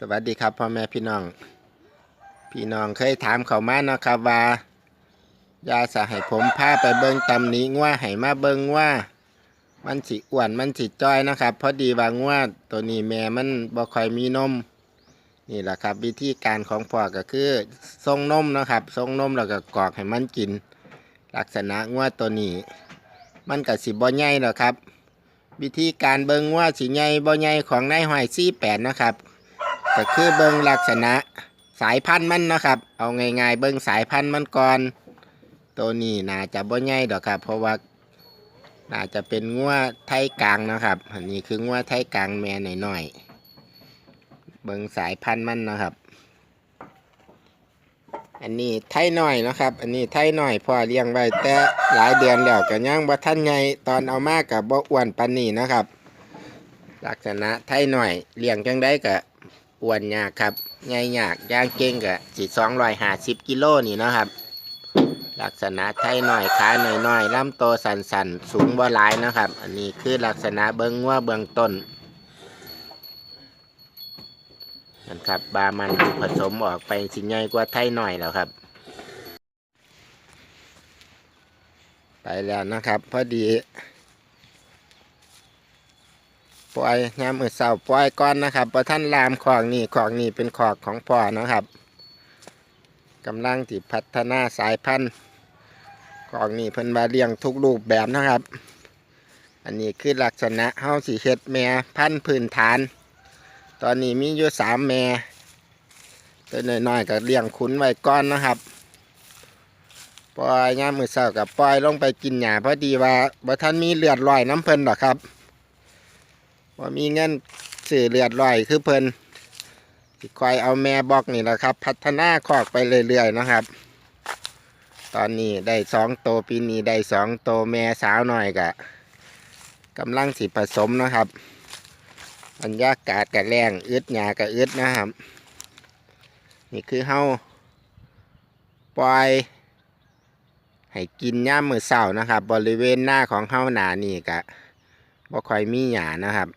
สวัสดีครับพ่อแม่พี่น้อง พี่น้องเคยถามเขามาเนาะครับว่ายาสะให้ผมพาไปเบิ่งตำหนี้ว่าให้มาเบิ่งว่า มันสิอ้วนมันสิจ้อยนะครับพอดีว่างัวตัวนี้แม่มันบ่ค่อยมีนม นี่แหละครับ วิธีการของพ่อก็คือส่งนมนะครับส่งนมแล้วก็กรอกให้มันกิน ลักษณะงัวตัวนี้ มันก็สิบ่ใหญ่หรอกครับ วิธีการเบิ่งว่าสิใหญ่บ่ใหญ่ของนายหอยซี่แปดนะครับ ก็คือเบิ่งลักษณะสายพันธุ์มันนะครับ เอาง่ายๆเบิ่งสายพันธุ์มันก่อน ตัวนี้น่าจะบ่ใหญ่ดอกครับ เพราะว่าน่าจะเป็นงัวไทยกลางนะครับ อันนี้คืองัวไทยกลางแม่หน่อยๆ เบิ่งสายพันธุ์มันนะครับ อันนี้ไทยน้อยนะครับ อันนี้ไทยน้อยพ่อเลี้ยงไว้แต่หลายเดือนแล้วก็ยังบ่ทันใหญ่ตอนเอามากับบ่อ้วนปานนี้นะครับ ลักษณะไทยน้อยเลี้ยงจังได้ก็ อ้วนยากครับใหญ่ยากย่างเก่งก็สิ250กิโลนี่นะครับ ลักษณะไทยหน้อยขาหน่อยๆลำโตสันๆสูงบ่หลายนะครับ อันนี้คือลักษณะเบิ้งว่าเบื้องต้นนั่นครับบามันผสมออกไปสิใหญ่กว่าไทยหน้อยแล้วครับ ไปแล้วนะครับ พอดี ปล่อยงามมือเสาปล่อยก้อนนะครับพอท่านลามขอกนี่ขอกนี่เป็นขอกของพ่อนะครับกำลังที่พัฒนาสายพันธุ์ขอกนี่เพิ่นมาเลี้ยงทุกรูปแบบนะครับ อันนี้คือลักษณะเฮาสีเฮ็ดแม่พันธุ์พื้นฐาน ตอนนี้มีอยู่สามแม่ตัวน้อยๆก็เลี้ยงขุนไว้ก้อนนะครับปล่อยงามมือเสากับปล่อยลงไปกินหญ้าพอดีว่าบ่ท่านมีเลือดลอยน้ำเพิ่นหรอครับ ว่ามีเงินสื่อเลือดลอยคือเพิ่นคอยเอาแม่บอกนี่แหละครับ พัฒนาคอกไปเรื่อยๆนะครับ ตอนนี้ได้สองโตวปีนี้ได้สองโตวแม่สาวหน่อยกะกำลังสิผสมนะครับบรรยากาศกะแรงอึดหยากะอึดนะครับ นี่คือเฮาปล่อยให้กินย่ามมือเสานะครับ บริเวณหน้าของเฮาหนานี่กะบ่ค่อยมีหยานะครับ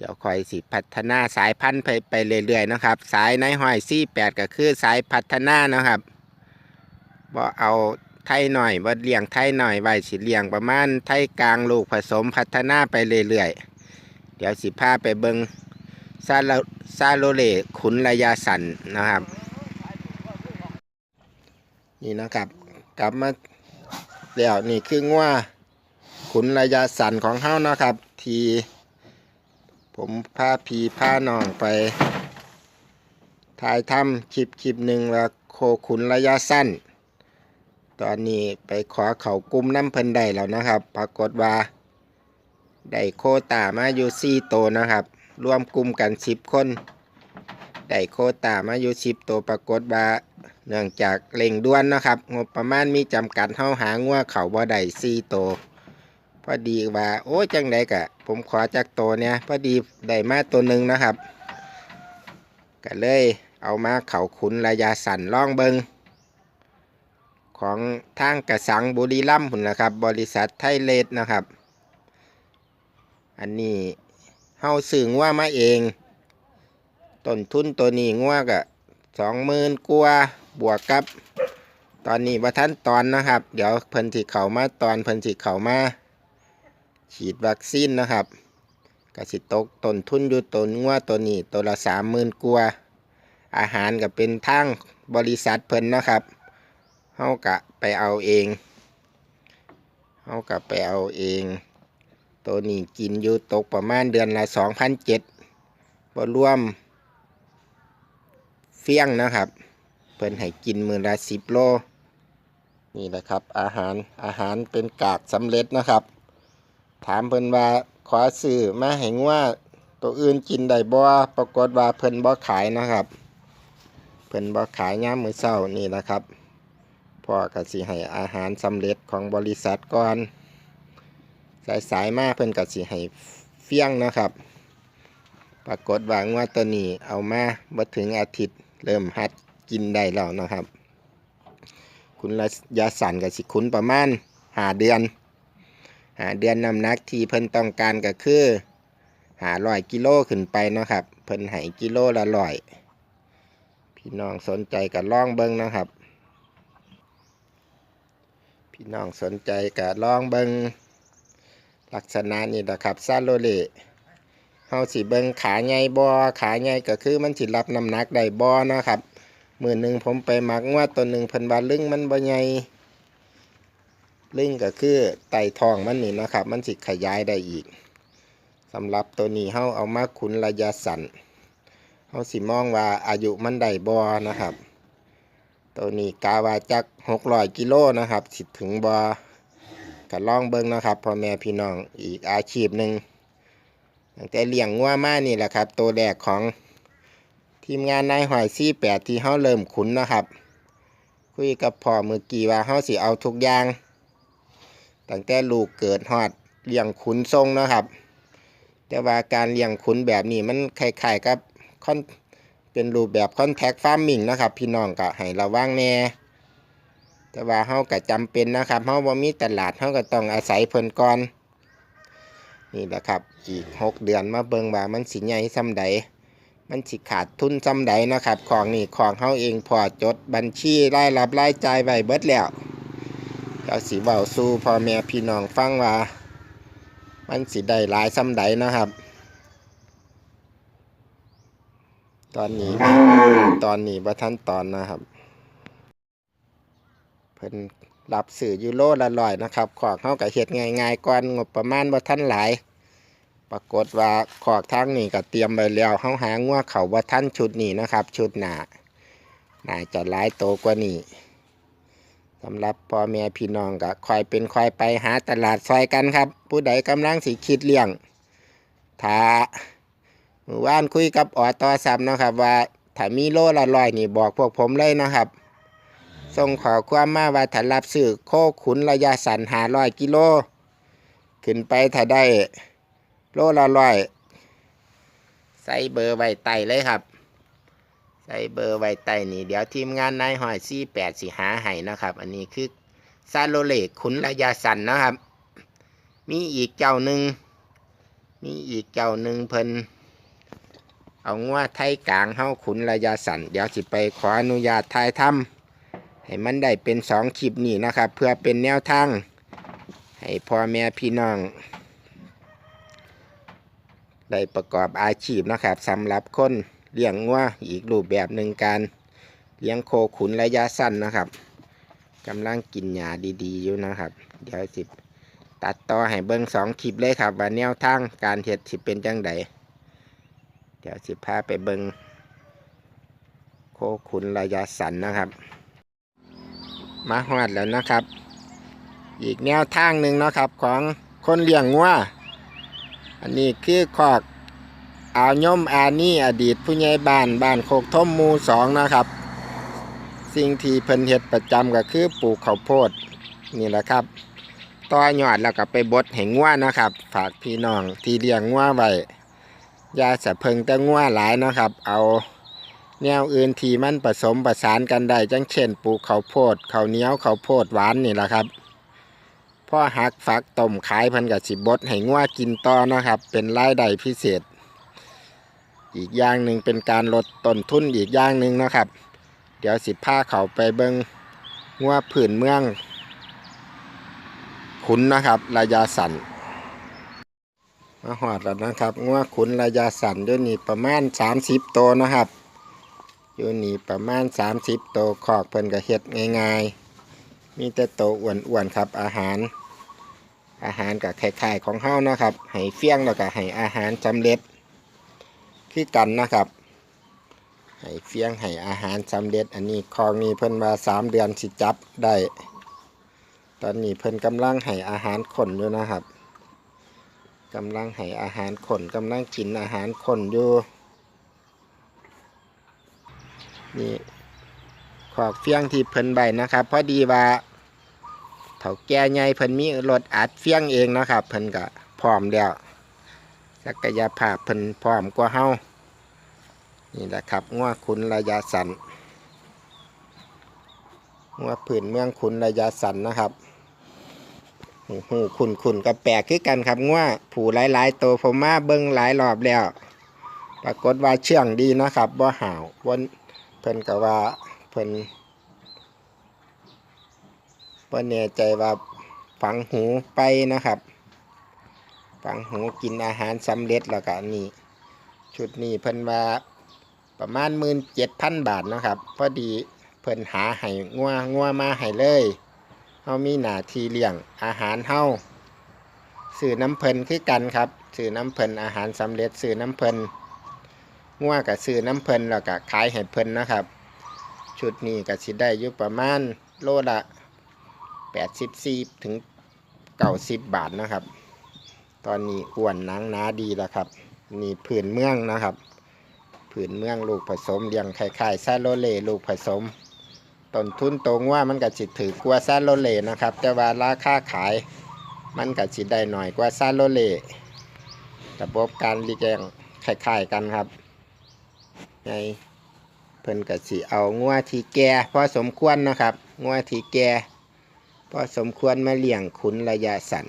เดี๋ยวคอยสิพัฒนาสายพันธุ์ไปไปเรื่อยๆนะครับ สายในห้อยซี่แปดก็คือสายพัฒนานะครับบ่เอาไทยหน่อยบ่เลี้ยงไทยหน่อยไว้สิเลี้ยงประมาณไทยกลางลูกผสมพัฒนาไปเรื่อยๆ เดี๋ยวสิพาไปเบิงซาลซาโลเลขุนระยาสันนะครับ นี่นะครับ กลับมาแล้วนี่คืองัวขุนระยะสันของเฮานะครับ ที ผมพาพีพาน้องไป ถ่ายทำคลิปคลิปหนึ่งว่าโคขุนระยะสั้น ตอนนี้ไปขอเขากลุ่มน้ำเพิ่นได้แล้วนะครับ ปรากฏว่า ได้โคตามาอยู่สี่โตนะครับ รวมกลุ่มกันสิบคนได้โคตามาอยู่สิบตัวปรากฏว่าเนื่องจากเร่งด่วนนะครับ งบประมาณมีจำกัดเฮาหางัวเขาบ่ได้สี่โตว พอดีว่า โอ้จังไดกะ ผมขอจากตัวเนี่ยพอดีได้มาตัวหนึ่งนะครับ ก็เลยเอามาเขาขุนระยะสันล่องเบิงของทางกระสังบุรีรัมย์พุ่นละครับ บริษัทไทยเลดนะครับ อันนี้เฮาซื้องัวมาเองต้นทุนตัวนี้งัวกะสองหมื่นกว่าบวกกับ ตอนนี้ว่าท่านตอนนะครับ เดี๋ยวเพิ่นสิเขามาตอนเพิ่นสิเขามา ฉีดวัคซีนนะครับกสิตกต้นทุนอยู่ต้นงัวตัวนี้ตัวละสามหมื่นกว่าอาหารก็เป็นทางบริษัทเพิ่นนะครับเฮากะไปเอาเองเฮากะไปเอาเอง ตัวนี้กินอยู่ตกประมาณเดือนละสองพันเจ็ดบรวม เฟี้ยงนะครับ เพิ่นให้กินมือละสิบโล นี่แหละครับ อาหารอาหารเป็นกากสำเร็จนะครับ ถามเพิ่นว่าขอซื้อมาให้งัว่าตัวอื่นกินได้บ่ปรากฏว่าเพิ่นบ่ขายนะครับ เพิ่นบ่ขายย่ามมื้อเช้านี่นะครับพ่อก็สิให้อาหารสำเร็จของบริษัทก่อน สายสายๆมาเพิ่นก็สิให้เฟี้ยงนะครับ ปรากฏว่างัว่าตัวนี้เอามาบ่ถึงอาทิตย์เริ่มหัดกินได้แล้วนะครับ คุณระยะสันกับสิคุณประมาณหาเดือน หาเดือนน้ำหนักที่เพิ่นต้องการก็คือหาร้อยกิโลขึ้นไปเนาะครับ เพิ่นให้กิโลละร้อยพี่น้องสนใจก็ลองเบิ้งนะครับ พี่น้องสนใจก็ลองเบิ้งลักษณะนี้นะครับซาโลเลเฮาสิเบิ้งขาใหญ่บ่ขาใหญ่ก็คือมันสิรับน้ำหนักได้บ่เนาะครับ มือหนึ่งผมไปหมักงวดตัวหนึ่งเพิ่นว่าลึงมันบ่ใหญ่ ลึงก็คือไตทองมันนี่นะครับ มันสิขยายได้อีกสำหรับตัวนี้เฮาเอามาขุนระยะสั้นเฮาสิมองว่าอายุมันได้บ่นะครับ ตัวนี้กาวาจัก600กิโลนะครับ สิถึงบ่ก็ลองเบิ่งนะครับพ่อแม่พี่น้องอีกอาชีพหนึ่งตั้งแต่เลี้ยงงัวมานี่แหละครับ ตัวแรกของทีมงานนายหอยซี่แปดที่เฮาเริ่มขุนนะครับ คุยกับพ่อเมื่อกี้ว่าเฮาสิเอาทุกอย่าง ตั้งแต่ลูกเกิดฮอดเลี้ยงขุนทรงนะครับ แต่ว่าการเลี้ยงขุนแบบนี้มันคล้ายๆกับคอนเป็นรูปแบบคอนแทคฟาร์มิงนะครับ พี่น้องก็ให้ระวังแน่แต่ว่าเฮาก็จำเป็นนะครับเฮาบ่มีตลาดเฮาก็ต้องอาศัยเพิ่นก่อนนี่แหละครับ อีกหกเดือนมาเบิ่งว่ามันสิใหญ่ส่ำใด มันสิขาดทุนซ้ำใดนะครับ ของนี่ของเฮาเองพอจดบัญชีรายรับรายจ่ายไว้เบิดแล้ว เราสิเว้าสู่พ่อแม่พี่น้องฟังว่า มันสิได้หลายซ้ำใดนะครับ ตอนนี้ตอนนี้บ่ทันตอนนะครับ เพิ่นรับสื่อยูโรละร้อยนะครับ ของเฮาก็เฮ็ดง่ายๆก่อนงบประมาณบ่ทันหลาย ปรากฏว่าขอกทางนี้ก็เตรียมไว้แล้วเฮาหางัวเขาว่าท่านชุดนี้นะครับ ชุดหนาน่าจะหลายโตกว่านี้ สำหรับพ่อแม่พี่น้องก็คอยเป็นคอยไปหาตลาดซอยกันครับ ผู้ใดกำลังสิคิดเลี้ยงถ้าเมื่อวานคุยกับออตอซับนะครับ ว่าถ้ามีโลละร้อยนี่บอกพวกผมเลยนะครับ ส่งขอความมาว่าถ้ารับซื้อโคขุนระยะสั้นหาร้อยกิโล ขึ้นไปถ้าได้โลละร้อย ใส่เบอร์ไว้ใต้เลยครับ ส่เบอร์ไว้ใต้นี่เดี๋ยวทีมงานนายหอยซี่แปดสี่หาให้นะครับ อันนี้คือซาโลเลกขุนระยะสั้นนะครับ มีอีกเจ้าหนึ่งมีอีกเจ้าหนึ่งเพิ่นเอางัวไทยกลางเฮาขุนระยะสั้นเดี๋ยวสิไปขออนุญาตถ่ายทำให้มันได้เป็นสองคลิปนี่นะครับ เพื่อเป็นแนวทาง ให้พ่อแม่พี่น้อง ได้ประกอบอาชีพนะครับสำหรับคน เลี้ยงงัวอีกรูปแบบหนึ่งการเลี้ยงโคขุนระยะสั้นนะครับกำลังกินหญ้าดีๆอยู่นะครับ เดี๋ยวสิตัดต่อให้เบิ้งสองคลิปเลยครับว่าแนวทางการเห็ดสิเป็นจังไดเดี๋ยวสิพาไปเบิ้งโคขุนระยะสั้นนะครับ มาฮอดแล้วนะครับ อีกแนวทางหนึ่งนะครับของคนเลี้ยงงัวอันนี้คือคอก อาวยมอานี่อดีตผู้ใหญ่บ้านบ้านโคกท่มมูสองนะครับ สิ่งที่เพิ่นเฮ็ดประจำก็คือปลูกข้าวโพดนี่แหละครับต่อยอดแล้วก็ไปบดให้งัวนะครับ ฝากพี่น้องที่เลี้ยงงัวไว้ยาสะเพิงแต่งัวหลายนะครับ เอาแนวอื่นที่มันผสมประสานกันได้จังเช่นปลูกข้าวโพดข้าวเหนียวข้าวโพดหวานนี่แหละครับพ่อหักฟักต้มขายพันกับสิบบดให้งัวกินต่อนะครับ เป็นรายได้พิเศษ อีกอย่างหนึ่งเป็นการลดต้นทุนอีกอย่างหนึ่งนะครับ เดี๋ยวสิพาเขาไปเบิงงัวผื่นเมือง ขุนนะครับระยะสันมาหอดแล้วนะครับงัวขุนระยะสั้นอยู่นี่ประมาณ 30โตวนะครับอยู่นี่ประมาณ 30โตวขอกเพิ่นก็เฮ็ดง่ายๆ มีแต่โตวอ้วนๆครับอาหาร อาหารกับคล้ายๆของเฮานะครับให้เฟี้ยงแล้วก็ให้อาหารสำเร็จ คือกันนะครับให้เฟี้ยงให้อาหารสำเร็จ อันนี้คลองนี้เพิ่นมาสามเดือนสิจับได้ ตอนนี้เพิ่นกำลังให้อาหารขนอยู่นะครับกำลังให้อาหารขนกำลังกินอาหารขนอยู่นี่ขอกเฟี้ยงที่เพิ่นใบนะครับ พอดีว่าเถาแก่ใหญ่เพิ่นมีรถอัดเฟี้ยงเองนะครับ เพิ่นก็พร้อมแล้ว ศักยภาพเพิ่นพร้อมกว่าเฮานี่แหละครับงัวขุนระยะสั้นงัวผืนเมืองขุนระยะสั้นนะครับหูหูขุนขุนกับแปลกคือกันครับง่วผูหลายๆตัวผมมาเบิ้งหลายรอบแล้ว ปรากฏว่าเชื่องดีนะครับบ่ห่าวบนเพิ่นก็ว่าเพิ่นบ่แน่ใจว่าฝังหูไปนะครับ ฝังหูกินอาหารสำเร็จแล้วก็นี่ ชุดนี้เพิ่นว่าประมาณหมื่นเจ็ดพันบาทนะครับ พอดีเพิ่นหาให้งัวงัวมาให้เลยเฮามีหน้าที่เลี้ยงอาหารเฮาซื้อน้ำเพิ่นคือกันครับซื้อน้ำเพิ่นอาหารสำเร็จซื้อน้ำเพิ่นงัวกับซื้อน้ำเพิ่นแล้วก็ขายให้เพิ่นนะครับ ชุดนี้ก็สิได้อยู่ประมาณโลละ84ถึง90 บาทนะครับ ตอนนี้อ้วนหนังหนาดีแล้วครับนี่ผืนเมืองนะครับ ผืนเมืองลูกผสมเลี้ยงคล้ายๆซาโลเลลูกผสมต้นทุนตรงว่ามันก็สิตถือกว่าซาโลเลนะครับ แต่ว่าราคาขาย มันก็สิตได้หน่อยกว่าซาโลเลระบบการเลี้ยงคล้ายๆกันครับในเพิ่นก็สิเอางัวทีแก่พอสมควรนะครับงัวทีแก่พอสมควรมาเลี้ยงขุนระยะสั้น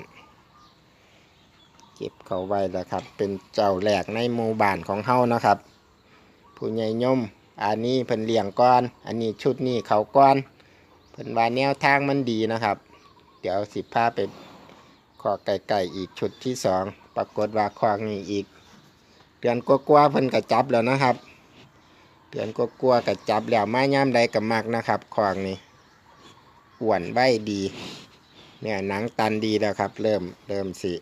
ก็บเขาไว้แล้วครับ เป็นเจ้าแหลกในหมู่บ้านของเฮานะครับ ผู้ใหญ่ยม อันนี้เพิ่นเลี้ยงก้อน อันนี้ชุดนี้เขาก้อน เพิ่นว่าแนวทางมันดีนะครับ เดี๋ยวสิพาไปขอไก่ๆอีกชุดที่สองปรากฏว่าคอกนี้อีกเดือนกว่าๆเพิ่นก็จับแล้วนะครับเดือนกว่าๆก็จับแล้วมาย่ามใดก็มักนะครับคอกนี้อ้วนไว้ดีเนี่ยหนังตันดีแล้วครับ เริ่มเริ่มสิ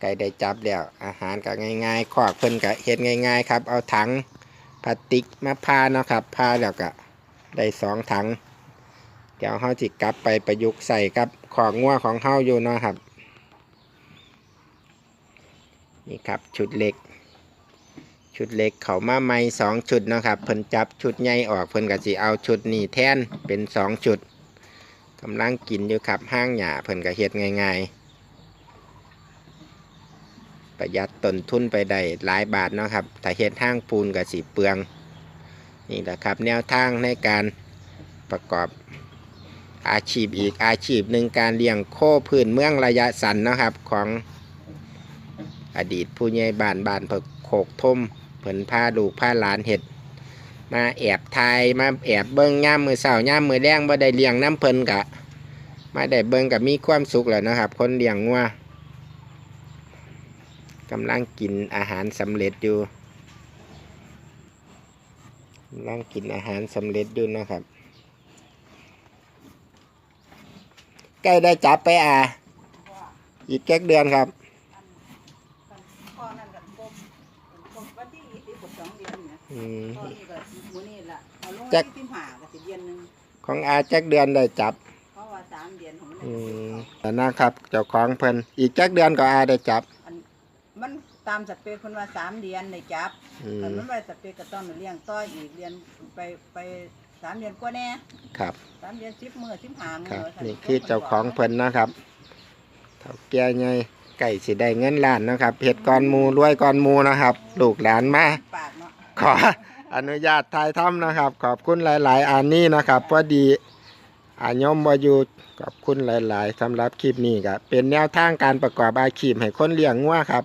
ไก่ได้จับแล้วอาหารก็ง่ายๆขอกเพิ่นก็เฮ็ดง่าย ๆ ครับ เอาถังพลาสติกมาพาเนาะครับพาแล้วก็ได้สองถัง เดี๋ยวเฮาจิกลับไปประยุกต์ใส่กับของงัวของเฮาอยู่เนาะครับ นี่ครับชุดเล็ก ชุดเล็กเขามาใหม่สองชุดเนาะครับเพิ่นจับชุดใหญ่ออกเพิ่นก็สิเอาชุดนี้แทนเป็นสองชุดกำลังกินอยู่ครับห้างหญ้าเพิ่นก็เฮ็ดง่าย ๆ ประหยัดต้นทุนไปได้หลายบาทเนาะครับถ้าเฮ็ดห้างปูนกับสีเปลือง นี่แหละครับ แนวทางในการประกอบอาชีพอีกอาชีพหนึ่งการเลี้ยงโคพื้นเมืองระยะสั้นนะครับของอดีตผู้ใหญ่บ้านบ้านเพิกโขกทมเพิ่นพาลูกพาหลานเห็ด มาแอบทายมาแอบเบิ้งย่ามมือเสาย่ามมือแดงบ่ได้เลี้ยงน้ำเพิ่นกะ มาได้เบิ้งกับมีความสุขแล้วนะครับ คนเลี้ยงงัว กำลังกินอาหารสำเร็จอยู่กำลังกินอาหารสำเร็จอยู่นะครับ ใกล้ได้จับไปอะ อีกแก๊กเดือนครับพ่อนั่นกับกบกบวันที่ยี่สิบกบสองเดือนเนี่ยอืมพ่อนี่ก็มื้อนี้ล่ะเอาลงจักที่สิบห้าก็สิเดือนหนึงของอาแจ็กเดือนได้จับ เพราะว่าสามเดือนของมันอืน่ะ มแต่นะครับเจ้าของเพิ่นอีกแจ็กเดือนก็อาได้จับอันมัน ตามสเปคคนว่าสามเดือนได้จับอืแต่มมันว่าสเปคก็ต้องเลี้ยงต่ออีกเดือนไปไปสามเดือนกว่าแน่ครับ สามเดือนสิบมื้อสิบห้ามื้ครับ อนี่คือเจ้าของเพิ่นนะครับเท่าแก่ใหญ่ไก่สิได้เงินล้านนะครับเฮ็ดก่อนหมูรวยก่อนหมูนะครับ ลูกหลานมา ปากเนาะขออนุญาตถ่ายทำนะครับ ขอบคุณหลาย ๆ อันนี้นะครับพอดีอายมบอยู่ขอบคุณหลาย ๆสำหรับคลิปนี้ครับเป็นแนวทางการประกอบอาชีพให้คนเลี้ยงงัวครับ